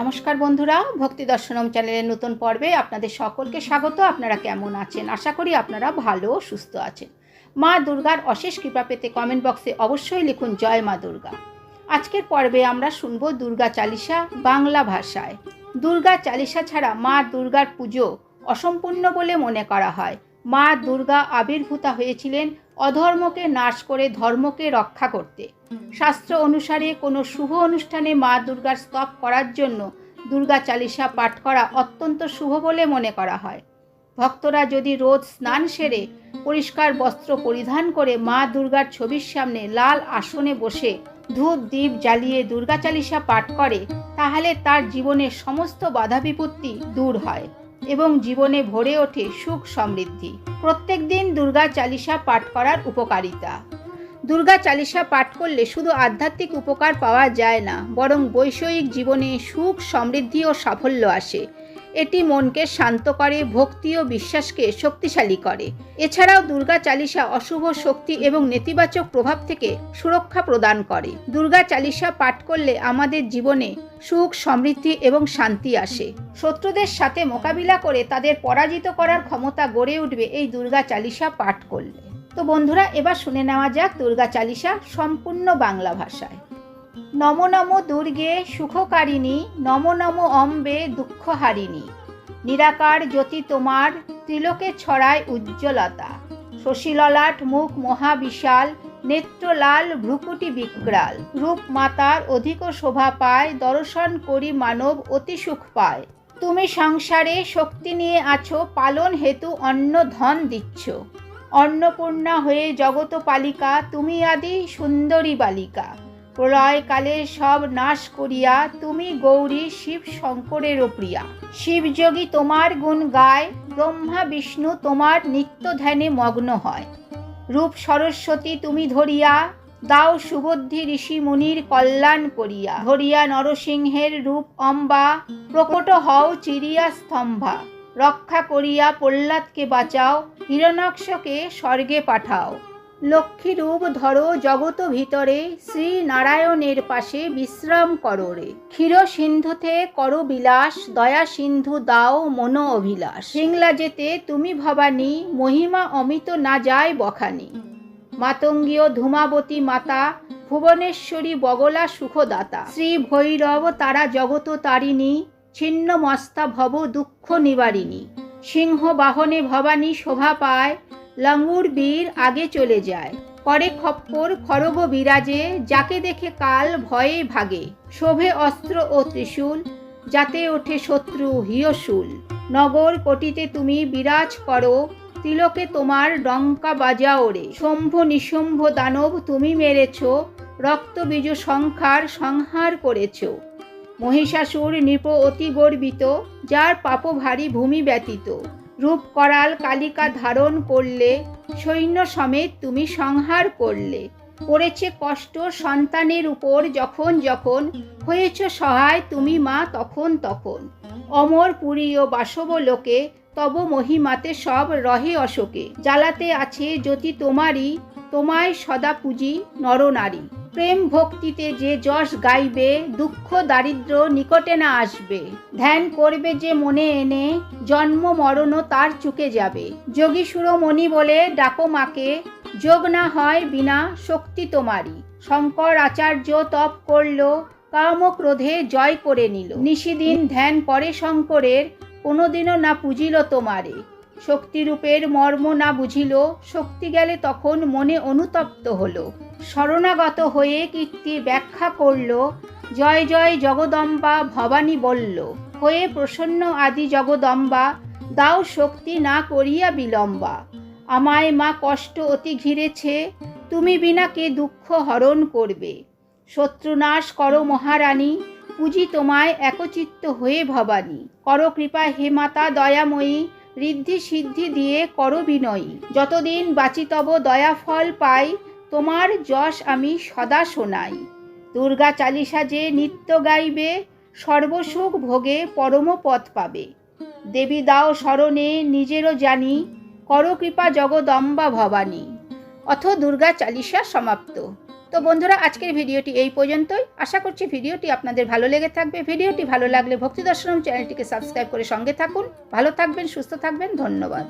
নমস্কার বন্ধুরা, ভক্তি দর্শনম চ্যানেলের নতুন পর্বে আপনাদের সকলকে স্বাগত। আপনারা কেমন আছেন? আশা করি আপনারা ভালো সুস্থ আছেন। মা দুর্গার অশেষ কৃপা পেতে কমেন্ট বক্সে অবশ্যই লিখুন, জয় মা দুর্গা। আজকের পর্বে আমরা শুনব দুর্গা চালিসা বাংলা ভাষায়। দুর্গা চালিসা ছাড়া মা দুর্গার পুজো অসম্পূর্ণ বলে মনে করা হয়। মা দুর্গা আবির্ভূতা হয়েছিলেন অধর্মকে নাশ করে ধর্মকে রক্ষা করতে। শাস্ত্র অনুসারে কোনো শুভ অনুষ্ঠানে মা দুর্গার স্তব করার জন্য দুর্গা চালিসা পাঠ করা অত্যন্ত শুভ বলে মনে করা হয়। ভক্তরা যদি রোজ স্নান সেরে পরিষ্কার বস্ত্র পরিধান করে মা দুর্গার ছবির সামনে লাল আসনে বসে ধূপ দ্বীপ জ্বালিয়ে দুর্গা চালিসা পাঠ করে, তাহলে তার জীবনের সমস্ত বাধা বিপত্তি দূর হয়। এবং জীবনে ভরে ওঠে সুখ সমৃদ্ধি। প্রত্যেক দিন দুর্গা চালিসা পাঠ করার উপকারিতা। দুর্গা চালিসা পাঠ করলে শুধু আধ্যাত্মিক উপকার পাওয়া যায় না, বরং বৈষয়িক জীবনে সুখ, সমৃদ্ধি ও সাফল্য আসে। এটি মনকে শান্ত করে, ভক্তি ও বিশ্বাসকে শক্তিশালী করে। এছাড়াও দুর্গা চালিসা অশুভ শক্তি এবং নেতিবাচক প্রভাব থেকে সুরক্ষা প্রদান করে। দুর্গা চালিসা পাঠ করলে আমাদের জীবনে সুখ, সমৃদ্ধি এবং শান্তি আসে। শত্রুদের সাথে মোকাবিলা করে তাদের পরাজিত করার ক্ষমতা গড়ে উঠবে এই দুর্গা চালিসা পাঠ করলে। তো বন্ধুরা, এবার শুনে নেওয়া যাক দুর্গা চালিসা সম্পূর্ণ বাংলা ভাষায়। নম নম দুর্গে সুখকারিণী, নম নম অম্বে দুঃখহারিণী। নিরাকার জ্যোতি তোমার, ত্রিলোকে ছড়ায় উজ্জ্বলতা। শশীললাট মুখ মহাবিশাল, নেত্রলাল ভ্রুকুটি বিক্রাল। রূপ মাতার অধিক শোভা পায়, দর্শন করি মানব অতি সুখ পায়। তুমি সংসারে শক্তি নিয়ে আছো, পালন হেতু অন্ন ধন দিচ্ছ। অন্নপূর্ণা হয়ে জগত পালিকা তুমি আদি সুন্দরী বালিকা। প্রলয়কালে সব নাশ করিয়া তুমি গৌরী শিব শঙ্করেরও প্রিয়া। শিবযোগী তোমার গুণ গায়, ব্রহ্মা বিষ্ণু তোমার নিত্য ধ্যানে মগ্ন হয়। রূপ সরস্বতী তুমি ধরিয়া, দাও সুবুদ্ধি ঋষি মুনির কল্যাণ করিয়া। ধরিয়া নরসিংহের রূপ অম্বা, প্রকট হও চিরিয়া স্তম্ভা। রক্ষা করিয়া প্রহ্লাদকে বাঁচাও হিরণাক্ষকে স্বর্গে পাঠাও। লক্ষ্মী রূপ ধরো জগত ভিতরে শ্রী নারায়ণের পাশে বিশ্রাম করো রে। ক্ষীর সিন্ধুতে করো বিলাস, দয়া সিন্ধু দাও মনো অভিলাষ। সিংলা যেতে তুমি ভবানী, মহিমা অমিত না যায় বখানি। মাতঙ্গীয় ধূমাবতী মাতা, ভুবনেশ্বরী বগলা সুখদাতা। শ্রী ভৈরব তারা জগত তারিণী, ছিন্ন মস্তা ভব দুঃখ নিবারিণী। সিংহ বাহনে ভবানী শোভা পায় লঙ্গুর বীর আগে চলে যায়। করে খপ্পর খরগ বিরাজে, যাকে দেখে কাল ভয়ে ভাগে। শোভে অস্ত্র ও ত্রিশূল, যাতে ওঠে শত্রু হিয়সুল। নগর কোটিতে তুমি বিরাজ করো, তিলকে তোমার ডঙ্কা বাজা ওরে শম্ভ নিশম্ভ দানব তুমি মেরেছ রক্তবীজ সংখ্যার সংহার করেছ। মহিষাসুর নৃপ অতি গর্বিত, যার পাপ ভারী ভূমি ব্যতীত। রূপ করাল কালিকা ধারণ করলে, সৈন্য সমেত তুমি সংহার করলে। পড়েছে কষ্ট সন্তানের উপর যখন যখন, হয়েছ সহায় তুমি মা তখন তখন। অমর পুরী ও বাসব লোকে তব মহিমাতে সব রহে অশোকে। জ্বালাতে আছে জ্যোতি তোমারই, তোমায় সদা পুঁজি নরনারী প্রেম ভক্তিতে যে যশ গাইবে, দুঃখ দারিদ্র নিকটে না আসবে। ধ্যান করবে যে মনে এনে, জন্ম মরণও তার চুকে যাবে। যোগী সুরমণি বলে, ডাকো মাকে, যোগ না হয় বিনা শক্তি তোমারই। শঙ্কর আচার্য তপ করল কাম ক্রোধে জয় করে নিল। নিশিদিন ধ্যান করে শঙ্করের, কোনোদিনও না পুজিল তোমারে। শক্তিরূপের মর্ম না বুঝিল, শক্তি গেলে তখন মনে অনুতপ্ত হলো। শরণাগত হয়ে কীর্তি ব্যাখ্যা করল, জয় জয় জগদম্বা ভবানী বলল, হয়ে প্রসন্ন আদি জগদম্বা, দাও শক্তি না করিয়া বিলম্বা। আমায় মা কষ্ট অতি ঘিরেছে, তুমি বিনা কে দুঃখ হরণ করবে। শত্রুনাশ করো মহারানী, পুঁজি তোমায় একচিত্ত হয়ে ভবানী। করো কৃপা হে মাতা দয়াময়ী ঋদ্ধি সিদ্ধি দিয়ে করো বিনয়ী। যতদিন বাঁচি তব দয়া ফল পাই, তোমার যশ আমি সদা শোনাই। দুর্গা চালিসা যে নিত্য গাইবে, সর্বসুখ ভোগে পরম পথ পাবে। দেবী দাও স্মরণে নিজেরও জানি, করো কৃপা জগদম্বা ভবানী। অথ দুর্গা চালিসা সমাপ্ত। তো বন্ধুরা, আজকের ভিডিওটি এই পর্যন্তই। আশা করছি ভিডিওটি আপনাদের ভালো লেগে থাকবে। ভিডিওটি ভালো লাগলে ভক্তি দর্শনম চ্যানেলটিকে সাবস্ক্রাইব করে সঙ্গে থাকুন। ভালো থাকবেন, সুস্থ থাকবেন। ধন্যবাদ।